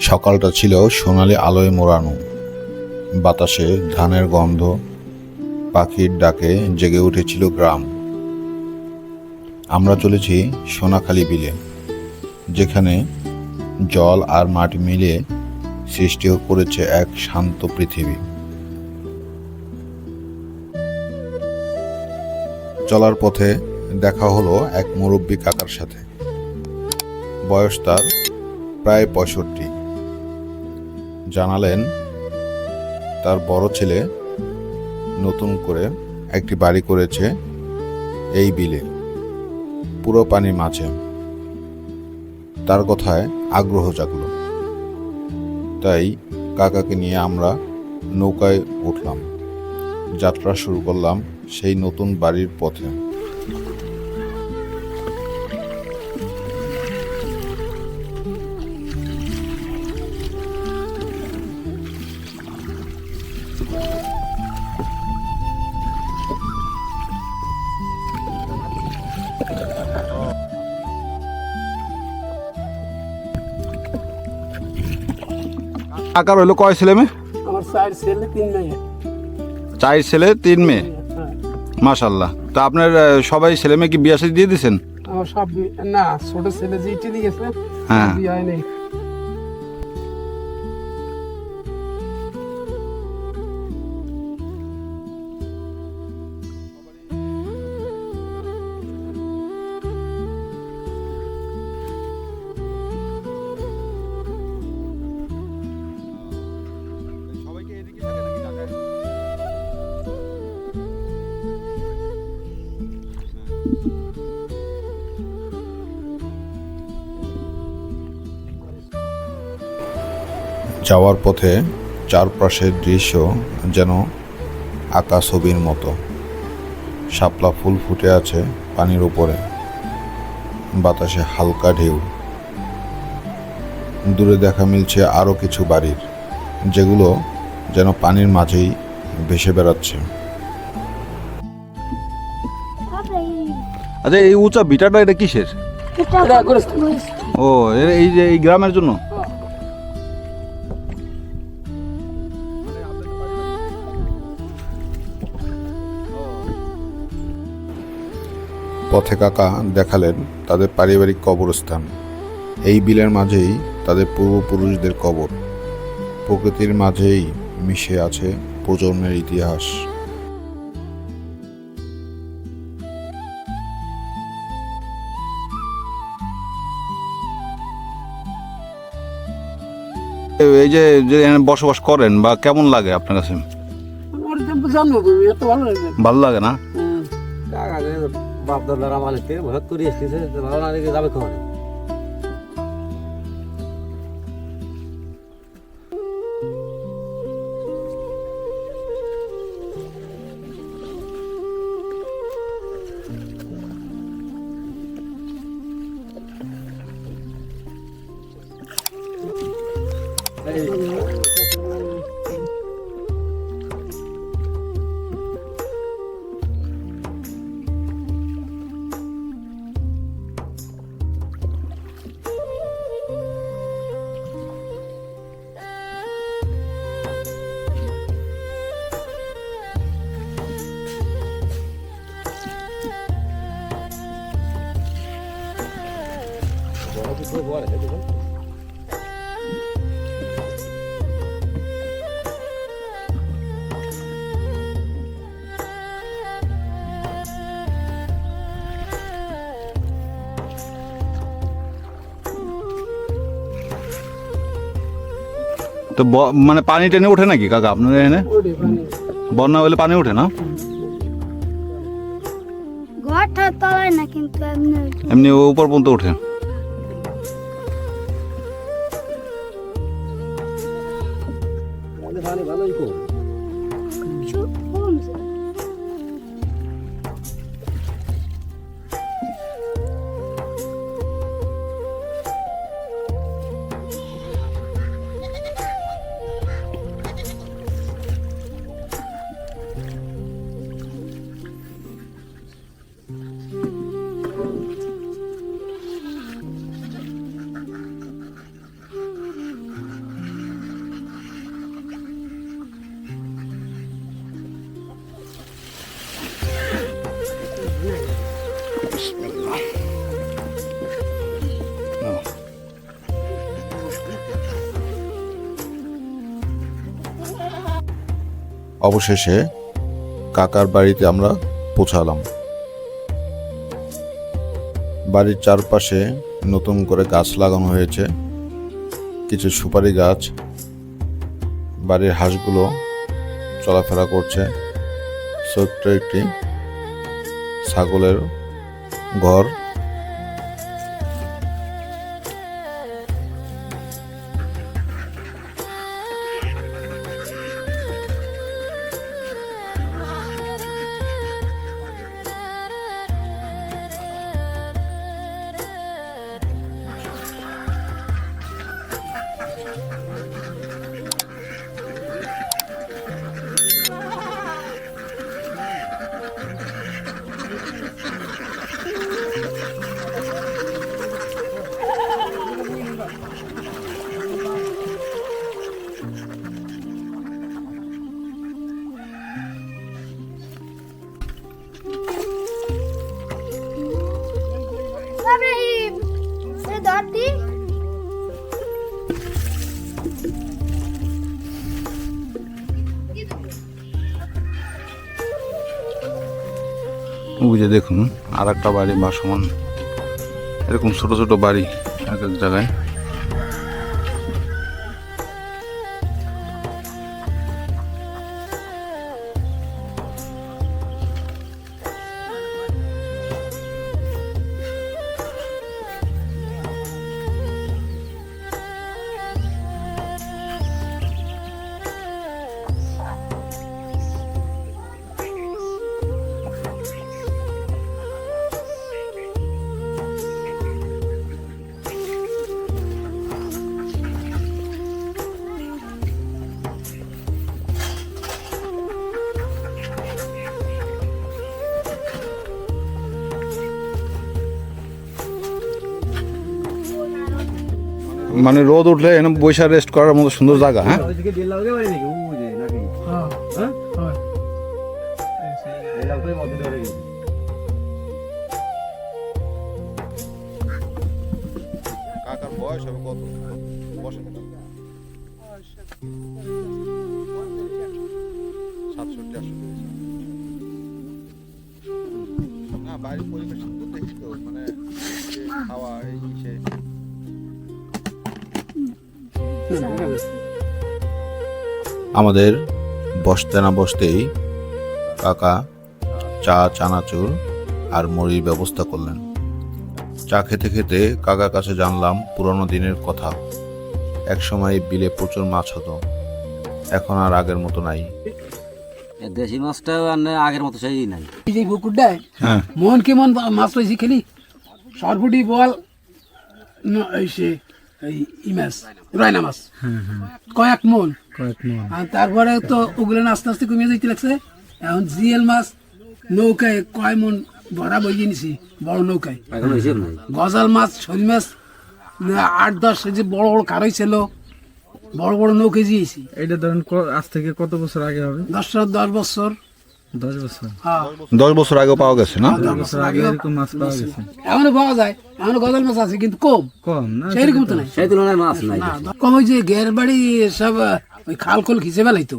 সকালটা ছিল সোনালি আলোয় মোড়ানো। বাতাসে ধানের গন্ধ, পাখির ডাকে জেগে উঠেছিল গ্রাম। আমরা চলেছি সোনাখালী বিলে, যেখানে জল আর মাটি মিলিয়ে সৃষ্টি করেছে এক শান্ত পৃথিবী। চলার পথে দেখা হলো এক মুরব্বী কাকার সাথে। বয়স তার প্রায় পঁয়ষট্টি। জানালেন, তার বড় ছেলে নতুন করে একটি বাড়ি করেছে এই বিলে, পুরো পানির মাঝে। তার কথায় আগ্রহ জাগল। তাই কাকাকে নিয়ে আমরা নৌকায় উঠলাম। যাত্রা শুরু করলাম সেই নতুন বাড়ির পথে। আকার হইল কয় ছেলে মেয়ে? আমার চার ছেলে তিন মেয়ে। চার ছেলে তিন মেয়ে? হ্যাঁ। মাশাল্লাহ। তা আপনার সবাই ছেলে মেয়ে কি বিয়ে দিয়ে দিয়েছেন? আমার সব না ছোট ছেলে যেটি দিয়েছে হ্যাঁ। বিয়ে হয়নি। যাওয়ার পথে চারপাশের দৃশ্য যেন আঁকা ছবির মতো। শাপলা ফুল ফুটে আছে পানির উপরে। বাতাসে হালকা ঢেউ। দূরে দেখা মিলছে আরও কিছু বাড়ির যেগুলো যেন পানির মাঝেই ভেসে বেড়াচ্ছে। আচ্ছা এই উঁচা ভিটাটা এটা কিসের? ও এই যে এই গ্রামের জন্য? পথে কাকা দেখালেন তাদের পারিবারিক কবরস্থান। এই বিলের মাঝেই তাদের পূর্বপুরুষদের কবর। প্রকৃতির মাঝেই মিশে আছে প্রজন্মের ইতিহাস। এই যে যে এখানে বসবাস করেন বা কেমন লাগে আপনার কাছে? ভালো লাগে না। আগে বাপ দাদারা মালিককে ভোগ করে এসেছে ভালো না লেগে যাবে কখন? তো ব- মানে পানি টেনে ওঠে নাকি কাকা? আপনার এখানে। বন্যা হলে পানি ওঠে না? ঘরটা তলায় না কিন্তু এমনি এমনি উপর পর্যন্ত ওঠে। পানি ভালোই কম অবশেষে কাকার বাড়িতে আমরা পৌঁছালাম। বাড়ির চারপাশে নতুন করে গাছ লাগানো হয়েছে। কিছু সুপারি গাছ। বাড়ির হাঁসগুলো চলাফেরা করছে। ছোট্ট একটি ছাগলের ঘর। যে দেখুন আর একটা বাড়ি বাসমান এরকম ছোট ছোট বাড়ি এক এক জায়গায়। মানে রোদ উঠলে এনে বৈশা রেস্ট করার মতো সুন্দর জায়গা হ্যাঁ? হ্যাঁ হ্যাঁ? কাকার বয়স হবে কত? বসে সাতষট্টি আটষট্টি না বাইরের পরিবেশ সুন্দর দেখি তো মানে যে খাওয়া এই সে আমাদের বসতে না বসতেই কাকা চা চানাচুর আর মুড়ির ব্যবস্থা করলেন। চা খেতে খেতে কাকার কাছে জানলাম পুরনো দিনের কথা। একসময় বিলে প্রচুর মাছ হতো। এখন আর আগের মতো নাই। দেশি মাছটাও আর আগের মতো সেই নাই। এই হ্যাঁ। মন কেমন মাছ রয়েছে খেলি? সরপুটি বল ন- এই সে এই মাছ রায়না মাছ কয়েক মন। আর তারপরে তো ওগুলো আস্তে আস্তে কমিয়ে দিতে লাগছে। এখন জিএল মাছ নৌকায় কয় মন ভরা বইয়ে নিছি বড় নৌকায়। গজাল মাছ শোল মাছ আট দশ যে বড় বড় কারই ছিল বড় বড় নৌকে জিয়েছি। এটা ধরেন আজ থেকে কত বছর আগে হবে? দশ দশ বছর। দশ বছর। হ্যাঁ। দশ বছর আগেও পাওয়া গেছে না? দশ বছর বছর আগে এরকম মাছ পাওয়া গেছে। এখনও পাওয়া যায়। এখনও গজাল মাছ আছে কিন্তু কম। কম না? সেইরকম তো নাই। সেই তুলনায় মাছ নাই কম ওই যে গের বাড়ি সব ওই খাল খোল খিচে বেলাইতো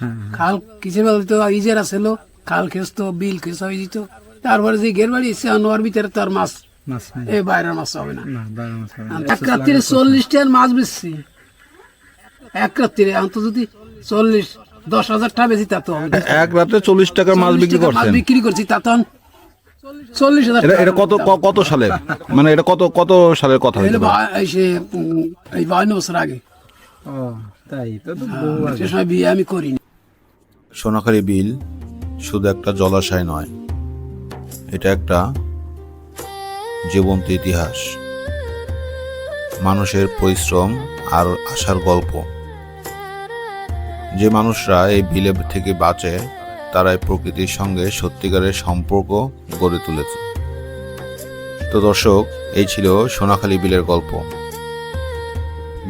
হ্যাঁ খাল খিচে বেলাইতো ইজেরা ছিল খাল খেসতো বিল খেস হয়ে যেত। তারপরে যে গের বাড়ি এসে আনোয়ার ভিতরে তো আর মাছ এই বাইরের মাছ হবে না। এক রাত্রিরে চল্লিশটার মাছ বেচছি। এক রাত্রিরে অন্ত যদি চল্লিশ দশ হাজার টাকা বেশি তা তো এক রাতে চল্লিশ টাকার মাছ বিক্রি করছেন। বিক্রি করছি তা তখন চল্লিশ হাজার এটা কত ক- কত সালের মানে এটা কত কত সালের কথা এগুলো এই বাউন্ন বছর আগে। তাই আগে। সে সময় বিয়ে আমি করিনি। সোনাখালী বিল শুধু একটা জলাশয় নয় এটা একটা জীবন্ত ইতিহাস। মানুষের পরিশ্রম আর আশার গল্প। যে মানুষরা এই বিলে থেকে বাঁচে, তারাই প্রকৃতির সঙ্গে সত্যিকারের সম্পর্ক গড়ে তুলেছে। তো দর্শক, এই ছিল সোনাখালী বিলের গল্প।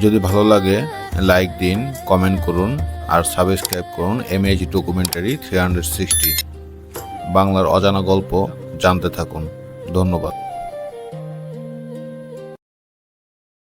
যদি ভালো লাগে, লাইক দিন, কমেন্ট করুন, আর সাবস্ক্রাইব করুন MAG documentary three hundred sixty বাংলার অজানা গল্প জানতে থাকুন। ধন্যবাদ।